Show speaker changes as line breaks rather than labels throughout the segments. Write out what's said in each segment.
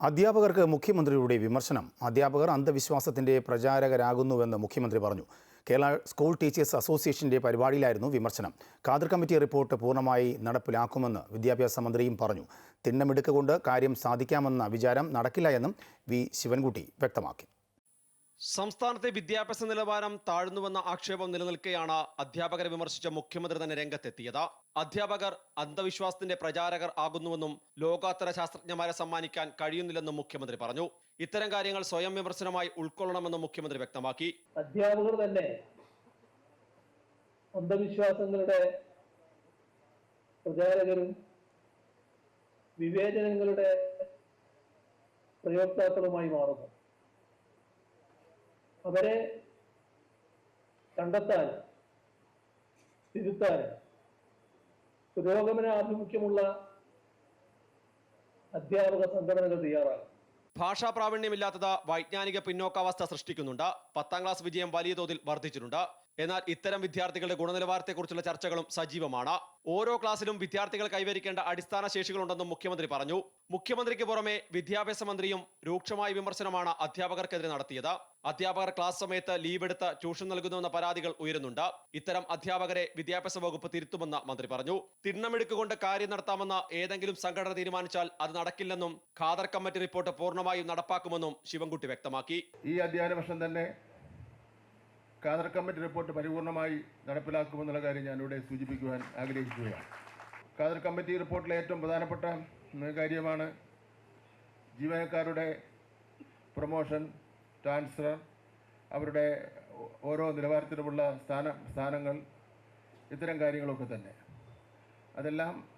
അധ്യാപകർക്ക് മുഖ്യമന്ത്രിയുടെ വിമർശനം. അധ്യാപകർ അന്ധവിശ്വാസത്തിന്റെ പ്രചാരകരാകുന്നുവെന്ന് മുഖ്യമന്ത്രി പറഞ്ഞു. കേരള സ്കൂൾ ടീച്ചേഴ്സ് അസോസിയേഷന്റെ പരിപാടിയിലായിരുന്നു വിമർശനം. കാതർ കമ്മിറ്റി റിപ്പോർട്ട് പൂർണമായി നടപ്പിലാക്കുമെന്ന് വിദ്യാഭ്യാസ മന്ത്രിയും പറഞ്ഞു. തിണ്ണമെടുക്ക് കൊണ്ട് കാര്യം സാധിക്കാമെന്ന വിചാരം നടക്കില്ല എന്നും വി. ശിവൻകുട്ടി വ്യക്തമാക്കി.
സംസ്ഥാനത്തെ വിദ്യാഭ്യാസ നിലവാരം താഴ്ന്നുവെന്ന ആക്ഷേപം നിലനിൽക്കെയാണ് അധ്യാപകരെ വിമർശിച്ച മുഖ്യമന്ത്രി തന്നെ രംഗത്തെത്തിയത്. അധ്യാപകർ അന്ധവിശ്വാസത്തിന്റെ പ്രചാരകർ ആകുന്നുവെന്നും ലോകാത്തര ശാസ്ത്രജ്ഞന്മാരെ സമ്മാനിക്കാൻ കഴിയുന്നില്ലെന്നും മുഖ്യമന്ത്രി പറഞ്ഞു. ഇത്തരം കാര്യങ്ങൾ സ്വയം വിമർശനമായി ഉൾക്കൊള്ളണമെന്നും മുഖ്യമന്ത്രി വ്യക്തമാക്കി.
അധ്യാപകർ തന്നെ അന്ധവിശ്വാസങ്ങളുടെ പ്രചാരകരും വിവേചനങ്ങളുടെ പ്രയോക്താക്കളുമായി മാറുന്നു. അവരെ കണ്ടെത്താൻ തിരുത്താൻ പുരോഗമന ആഭിമുഖ്യമുള്ള അധ്യാപക സംഘടനകൾ തയ്യാറാണ്.
ഭാഷാ പ്രാവീണ്യമില്ലാത്തത് വൈജ്ഞാനിക പിന്നോക്കാവസ്ഥ സൃഷ്ടിക്കുന്നുണ്ട്. പത്താം ക്ലാസ് വിജയം വലിയ തോതിൽ വർദ്ധിച്ചിട്ടുണ്ട്. എന്നാൽ ഇത്തരം വിദ്യാർത്ഥികളുടെ ഗുണനിലവാരത്തെക്കുറിച്ചുള്ള ചർച്ചകളും സജീവമാണ്. ഓരോ ക്ലാസ്സിലും വിദ്യാർത്ഥികൾ കൈവരിക്കേണ്ട അടിസ്ഥാന ശേഷികളുണ്ടെന്നും മുഖ്യമന്ത്രി പറഞ്ഞു. മുഖ്യമന്ത്രിക്ക് പുറമെ വിദ്യാഭ്യാസ മന്ത്രിയും രൂക്ഷമായ വിമർശനമാണ് അധ്യാപകർക്കെതിരെ നടത്തിയത്. അധ്യാപകർ ക്ലാസ് സമയത്ത് ലീവ് എടുത്ത് ട്യൂഷൻ നൽകുന്നുവെന്ന പരാതികൾ ഉയരുന്നുണ്ട്. ഇത്തരം അധ്യാപകരെ വിദ്യാഭ്യാസ വകുപ്പ് തിരുത്തുമെന്ന് മന്ത്രി പറഞ്ഞു. തിണ്ണമെടുക്കുകൊണ്ട് കാര്യം നടത്താമെന്ന് ഏതെങ്കിലും സംഘടന തീരുമാനിച്ചാൽ അത് നടക്കില്ലെന്നും ഖാദർ കമ്മിറ്റി റിപ്പോർട്ട് പൂർണമായും നടപ്പാക്കുമെന്നും ശിവൻകുട്ടി വ്യക്തമാക്കി.
ഈ അധ്യയന വർഷം തന്നെ കാദർ കമ്മിറ്റി റിപ്പോർട്ട് പരിപൂർണമായി നടപ്പിലാക്കുമെന്നുള്ള കാര്യം ഞാനിവിടെ സൂചിപ്പിക്കുവാൻ ആഗ്രഹിക്കുകയാണ്. കാദർ കമ്മിറ്റി റിപ്പോർട്ടിലെ ഏറ്റവും പ്രധാനപ്പെട്ട കാര്യമാണ് ജീവനക്കാരുടെ പ്രൊമോഷൻ ട്രാൻസ്ഫർ അവരുടെ ഓരോ നിലവാരത്തിലുമുള്ള സ്ഥാന സ്ഥാനങ്ങൾ ഇത്തരം കാര്യങ്ങളൊക്കെ തന്നെ. അതെല്ലാം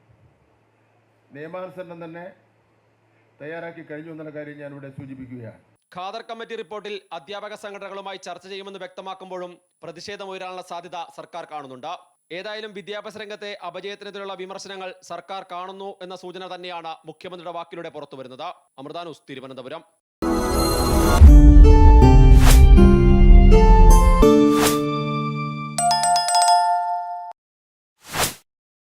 നിയമാനുസരണം തന്നെ തയ്യാറാക്കി കഴിഞ്ഞു എന്നുള്ള കാര്യം ഞാനിവിടെ സൂചിപ്പിക്കുകയാണ്.
ഖാദർ കമ്മിറ്റി റിപ്പോർട്ടിൽ അധ്യാപക സംഘടനകളുമായി ചർച്ച ചെയ്യുമെന്ന് വ്യക്തമാക്കുമ്പോഴും പ്രതിഷേധം ഉയരാനുള്ള സാധ്യത സർക്കാർ കാണുന്നുണ്ട്. ഏതായാലും വിദ്യാഭ്യാസ രംഗത്തെ അപജയത്തിനെതിരെയുള്ള വിമർശനങ്ങൾ സർക്കാർ കാണുന്നു എന്ന സൂചന തന്നെയാണ് മുഖ്യമന്ത്രിയുടെ വാക്കിലൂടെ പുറത്തുവരുന്നത്. അമൃതാനൂസ് തിരുവനന്തപുരം.